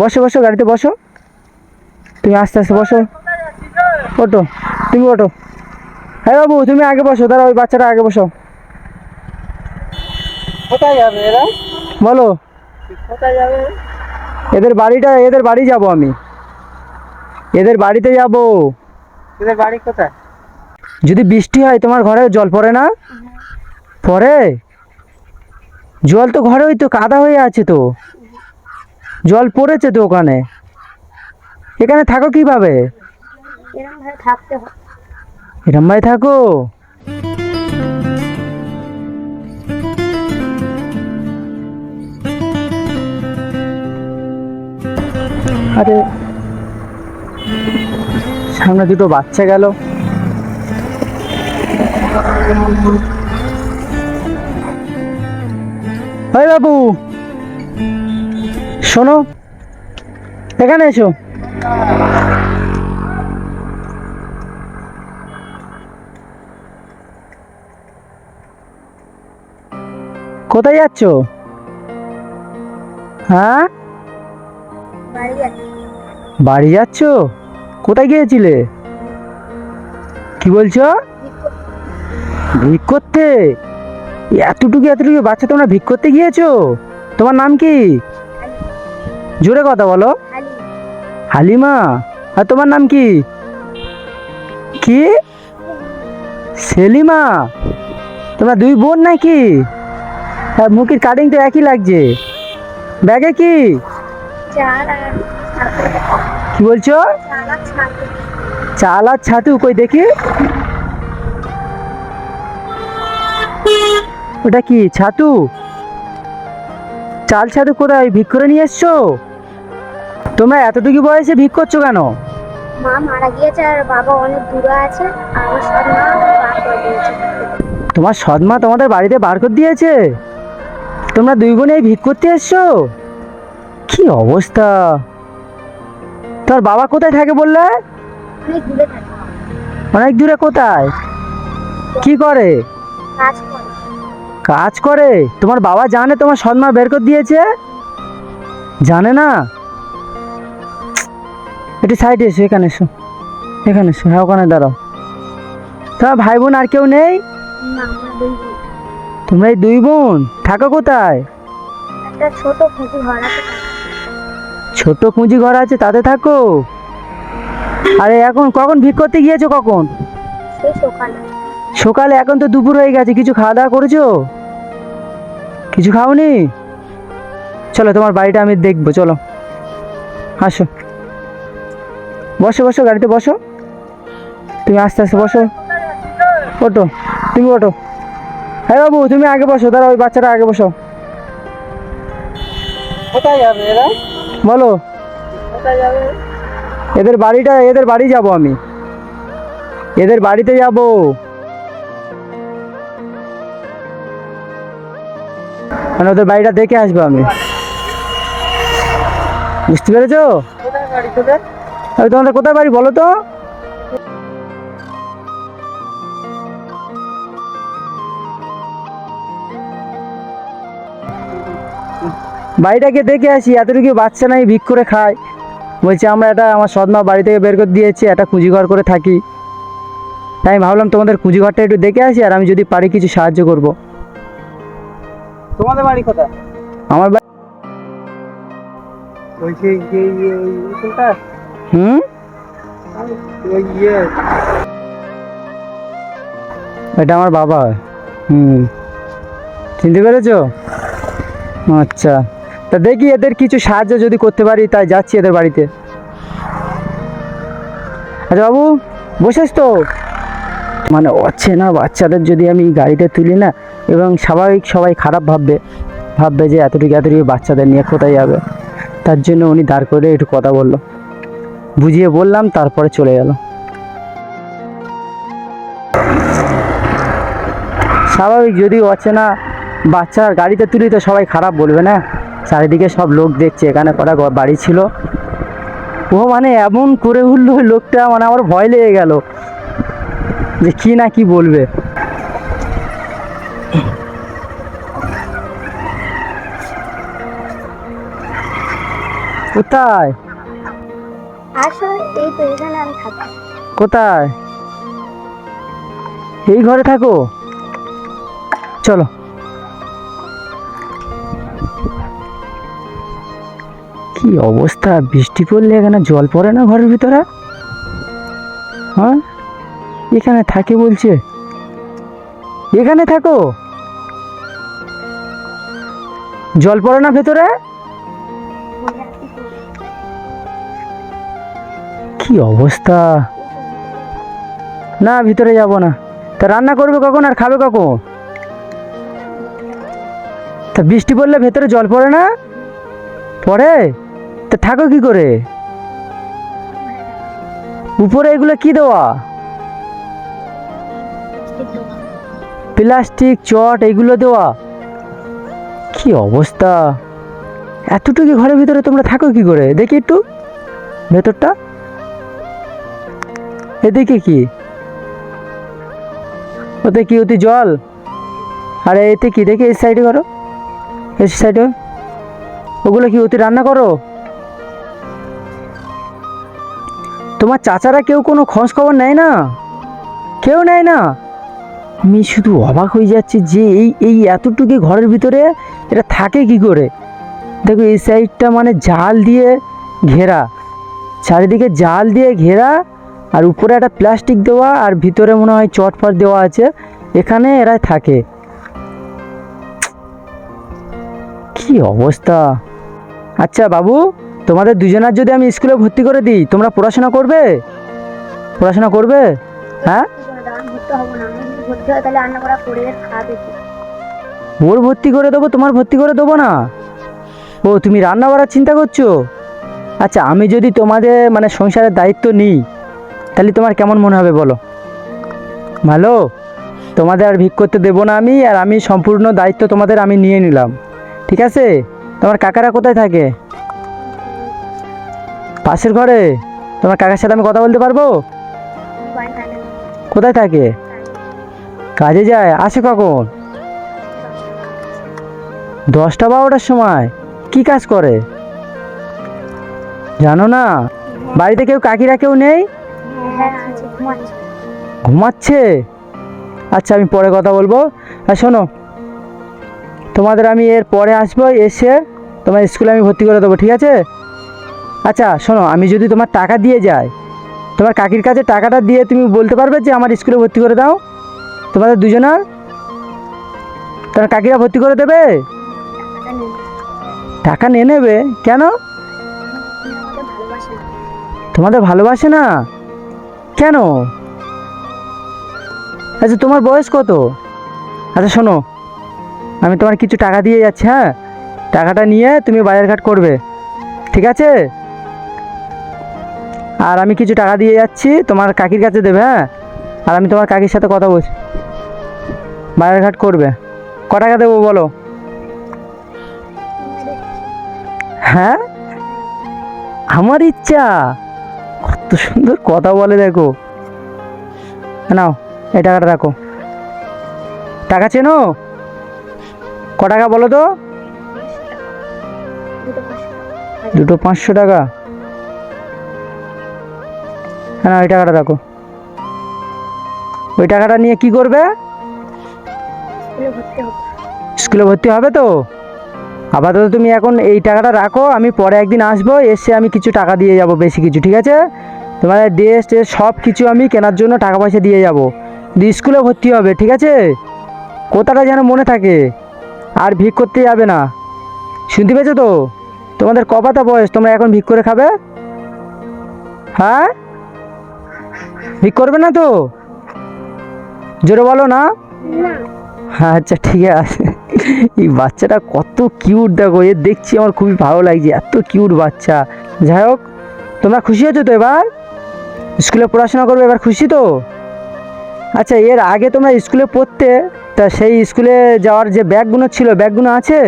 বসো বসো গাড়িতে বসো। তুমি আস্তে আস্তে বসো। ওটো তুমি ওটো হ্যাঁ বাবু তুমি আগে বসো দাঁড়া ওই বাচ্চাটা আগে বসো। কোথায় যাবে এরা? বলো। কোথায় যাবে? এদের বাড়িটা এদের বাড়ি যাব আমি। এদের বাড়িতে যাব। এদের বাড়ি কোথায়? যদি বৃষ্টি হয় তোমার ঘরে জল পড়ে না? পড়ে? জল তো ঘরে ওই তো কাদা হয়ে আছে তো। জল পড়েছে তো ওখানে? এখানে থাকো কীভাবে? হয় এরম ভাই থাকো। আরে, সামনে দুটো বাচ্চা গেল। ওই বাবু শোনো, এখানে এসো। কোথায় যাচ্ছ? হ্যাঁ? বাড়ি যাচ্ছে? কোথায় গিয়েছিলে? কি বলছো? ভিক করতে? এতটুকু এতটুকু বাচ্চা তোমরা ভিক করতে গিয়েছো? তোমার নাম কি? জোরে কথা বলো। হালিমা, আর তোমার নাম কি? কি? সেলিমা? তোমরা দুই বোন নাকি? আর মুখের কাটিং তো একই লাগছে। ব্যাগে কি? কি বলছো? চাল আর ছাতু কই দেখি। ওটা কি, ছাতু? চাল ছাতু কোথায়? ভিক করে নিয়ে এসছো? তোমরা এতটুকু বয়সে ভিক করছ কেন? মা মারা গিয়েছে আর বাবা অনেক দূরে আছে। আমার সব মা বার করে দিয়েছে। তোমার সৎমা তোমাদের বাড়িতে বার করে দিয়েছে? তোমরা দুই বোনে ভিক করতে এসছো? কি অবস্থা? তোর বাবা কোথায় থাকে বললে? অনেক দূরে থাকে। অনেক দূরে কোথায়? কি করে? কাজ করে। কাজ করে? তোমার বাবা জানে তোমার সৎমা বের করে দিয়েছে? জানে না? একটু সাইডে এসো এখানে এসো। এখানে এসো হ্যাঁ ওখানে দাঁড়াও। তা ভাই বোন আর কেউ নেই। তোমরা এই দুই বোন? থাকো কোথায়? ছোট খুঁটি ঘর আছে। পুঁজি ঘর আছে তাতে থাকো। আরে এখন কখন ভিক করতে গিয়েছো কখন? সকালে এখন তো দুপুর হয়ে গেছে কিছু খাওয়া দাওয়া করেছ? কিছু খাওনি? চলো তোমার বাড়িটা আমি দেখব চলো। আসো। বসো বসো গাড়িতে বসো। তুমি আস্তে আস্তে বসো। ওটো তুমি ওটো হ্যাঁ বাবু তুমি আগে বসো দাঁড়া ওই বাচ্চাটা আগে বসো। কোথায় যাবে এরা? বলো। কোথায় যাবে? এদের বাড়িটা এদের বাড়ি যাব আমি। এদের বাড়িতে যাব। মানে ওদের বাড়িটা দেখে আসব আমি। বুঝতে পেরেছ? তোমাদের কোথায় বাড়ি বলো তো বাড়িটাকে দেখে আসি এতটুকু বাচ্চা নাই ভিক করে খায় বলছে আমরা এটা আমার সদমা বাড়ি থেকে বের করে দিয়েছি একটা কুঁজি ঘর করে থাকি তাই আমি ভাবলাম তোমাদের কুঁজি ঘরটা একটু দেখে আসি আর আমি যদি পারি কিছু সাহায্য করব তোমাদের বাড়ি কোথায় আমার বাড়ি বলছি যে ইয়ে হুম? এটা আমার বাবা হুম। চিনতে পেরেছ? আচ্ছা। তা দেখি এদের কিছু সাহায্য যদি করতে পারি, তাই যাচ্ছি এদের বাড়িতে। আচ্ছা বাবু, বসেছ তো? মানে অচেনা বাচ্চাদের যদি আমি গাড়িতে তুলি না, এবং স্বাভাবিক সবাই খারাপ ভাববে ভাববে যে এতটুকু এতটুকু বাচ্চাদের নিয়ে কোথায় যাবে? তার জন্য উনি দাঁড় করে একটু কথা বলল। বুঝিয়ে বললাম, তারপরে চলে গেল। স্বাভাবিক যদি অচেনা বাচ্চা গাড়িতে তুলি তো সবাই খারাপ বলবে, না? চারিদিকে সব লোক দেখছে, এখানে কটা বাড়ি ছিল। ও মানে এমন করে উঠল, লোকটা মানে আমার ভয় লেগে গেল। যে কি না কি বলবে। কোথায়? কোথায়? এই ঘরে থাকো। চলো। কি অবস্থা? বৃষ্টি পড়লে এখানে জল পড়ে না ঘরের ভিতরে? হ্যাঁ? এখানে থাকে বলছে। এখানে থাকো। জল পড়ে না ভেতরে? কি অবস্থা? না, ভিতরে যাব না। তা রান্না করবে কখন আর খাবে কখন? তা বৃষ্টি পড়লে ভেতরে জল পড়ে না? পড়ে? তা থাকো কি করে? উপরে এগুলো কি দেওয়া? প্লাস্টিক, চট, এগুলো দেওয়া? কি অবস্থা? এতটুকু ঘরের ভিতরে তোমরা থাকো কি করে? দেখি একটু, ভেতরটা। এদিকে কি? ওতে কি ওতে জল? আর এতে কি? দেখি এই সাইডে করো। এই সাইডে ওগুলো কি ওতে রান্না করো? তোমার চাচারা কেউ কোনো খোঁজ খবর নেয় না? কেউ নেয় না? আমি শুধু অবাক হয়ে যাচ্ছি যে এই এই এতটুকু ঘরের ভিতরে এটা থাকে কি করে? দেখো এই সাইডটা মানে জাল দিয়ে ঘেরা। চারিদিকে জাল দিয়ে ঘেরা আর উপরে একটা প্লাস্টিক দেওয়া আর ভিতরে মনে হয় চটফট দেওয়া আছে। এখানে এরা থাকে। কি অবস্থা? আচ্ছা বাবু, তোমাদের দুজনার যদি আমি স্কুলে ভর্তি করে দিই, তোমরা পড়াশোনা করবে? পড়াশোনা করবে? হ্যাঁ? ওর ভর্তি করে দেবো, তোমার ভর্তি করে দেবো না? ও, তুমি রান্না বাড়ার চিন্তা করছ? আচ্ছা আমি যদি তোমাদের মানে সংসারের দায়িত্ব নিই তাহলে তোমার কেমন মনে হবে বলো? ভালো? তোমাদের আর ভিক করতে দেবো না আমি, আর আমি সম্পূর্ণ দায়িত্ব তোমাদের আমি নিয়ে নিলাম। ঠিক আছে? তোমার কাকারা কোথায় থাকে? পাশের ঘরে? তোমার কাকার সাথে আমি কথা বলতে পারব। কোথায় থাকে? কাজে যায়? আসে কখন? দশটা বারোটার সময়। কি কাজ করে? জানো না? বাড়িতে কেউ কাকিরা কেউ নেই? ঘুমাচ্ছে। ঘুমাচ্ছে? আচ্ছা আমি পরে কথা বলব। আর শোনো তোমাদের আমি এর পরে আসব এসে তোমার স্কুলে আমি ভর্তি করে দেবো ঠিক আছে? আচ্ছা শোনো আমি যদি তোমার টাকা দিয়ে যাই তোমার কাকির কাছে টাকাটা দিয়ে তুমি বলতে পারবে যে আমার স্কুলে ভর্তি করে দাও? তোমাদের দুজনার? তোমার কাকিরা ভর্তি করে দেবে? টাকা নিয়ে নেবে? কেন? তোমাদের ভালোবাসে না? কেন? আচ্ছা তোমার বয়স কত? আচ্ছা শোনো। আমি তোমার কিছু টাকা দিয়ে যাচ্ছি হ্যাঁ? টাকাটা নিয়ে তুমি বাজারঘাট করবে, ঠিক আছে? আর আমি কিছু টাকা দিয়ে যাচ্ছি, তোমার কাকির কাছে দেবে হ্যাঁ? আর আমি তোমার কাকির সাথে কথা বলছি। বাজারঘাট করবে। ক টাকা দেবো বলো? হ্যাঁ? আমার ইচ্ছা। কত সুন্দর কথা বলে দেখো। নাও এই টাকাটা রাখো। টাকা চেনো? ক টাকা বলো তো? দুটো পাঁচশো টাকা। হ্যাঁ ওই টাকাটা রাখো। ওই টাকাটা নিয়ে কি করবে? স্কুলে ভর্তি স্কুলে ভর্তি হবে তো? আপাতত তুমি এখন এই টাকাটা রাখো আমি পরে একদিন আসব এসে আমি কিছু টাকা দিয়ে যাব বেশি কিছু ঠিক আছে? তোমাদের ড্রেস ট্রেস সব কিছু আমি কেনার জন্য টাকা পয়সা দিয়ে যাব। দিয়ে স্কুলে ভর্তি হবে ঠিক আছে? কথাটা যেন মনে থাকে আর ভিক করতে যাবে না। শুনতে পেয়েছ তো? তোমাদের কপাতা বয়স তোমরা এখন ভিক করে খাবে? হ্যাঁ? ভিক করবে না তো? জোরে বলো না। না। আচ্ছা ঠিক আছে। এই বাচ্চাটা কত কিউট দেখো এ দেখছি আমার খুবই ভালো লাগছে এত কিউট বাচ্চা। যাই হোক তোমরা খুশি হয়েছো তো এবার? স্কুলে পড়াশোনা করবে, এবার খুশি তো? আচ্ছা এর আগে তোমরা স্কুলে পড়তে, তা সেই স্কুলে যাওয়ার যে ব্যাগগুলো ছিল, ব্যাগগুলো আছে?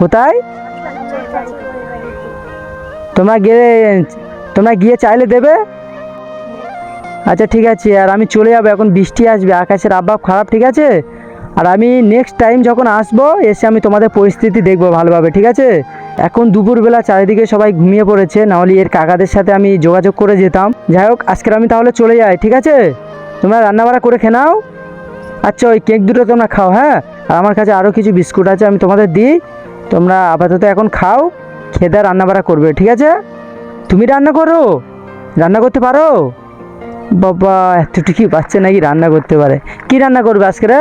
কোথায়? তোমরা গিয়ে তোমরা গিয়ে চাইলে দেবে? আচ্ছা ঠিক আছে, আর আমি চলে যাব, এখন বৃষ্টি আসবে, আকাশের আবহাওয়া খারাপ, ঠিক আছে? আর আমি নেক্সট টাইম যখন আসব, এসে আমি তোমাদের পরিস্থিতি দেখব ভালোভাবে, ঠিক আছে? এখন দুপুরবেলা চারিদিকে সবাই ঘুমিয়ে পড়েছে নাহলে এর কাকাদের সাথে আমি যোগাযোগ করে যেতাম। যাই হোক, আজকের আমি তাহলে চলে যাই, ঠিক আছে? তোমরা রান্নাবাড়া করে খেয়ে নাও। আচ্ছা ওই কেক দুটো তোমরা খাও হ্যাঁ? আর আমার কাছে আরও কিছু বিস্কুট আছে, আমি তোমাদের দিই। তোমরা আপাতত এখন খাও খেতে রান্নাবাড়া করবে, ঠিক আছে? তুমি রান্না করো। রান্না করতে পারো? বাবা, এতটুকু বাচ্চা নাকি রান্না করতে পারে? কি রান্না করবে আজকেরে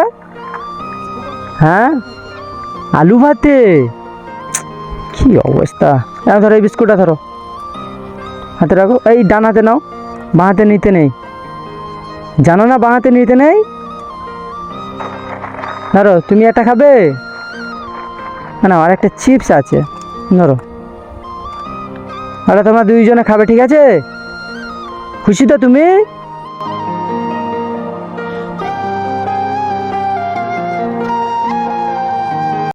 হ্যাঁ? আলু ভাতে? কি অবস্থা? হ্যাঁ ধরো এই বিস্কুটটা ধরো। হাতে রাখো। এই ডান হাতে নাও। বাঁ হাতে নিতে নেই। জানো না বাঁ হাতে নিতে নেই? ধরো, তুমি একটা খাবে? না, আর একটা চিপস আছে। ধরো। ওটা তোমরা দুইজনে খাবে, ঠিক আছে? খুশি তো তুমি?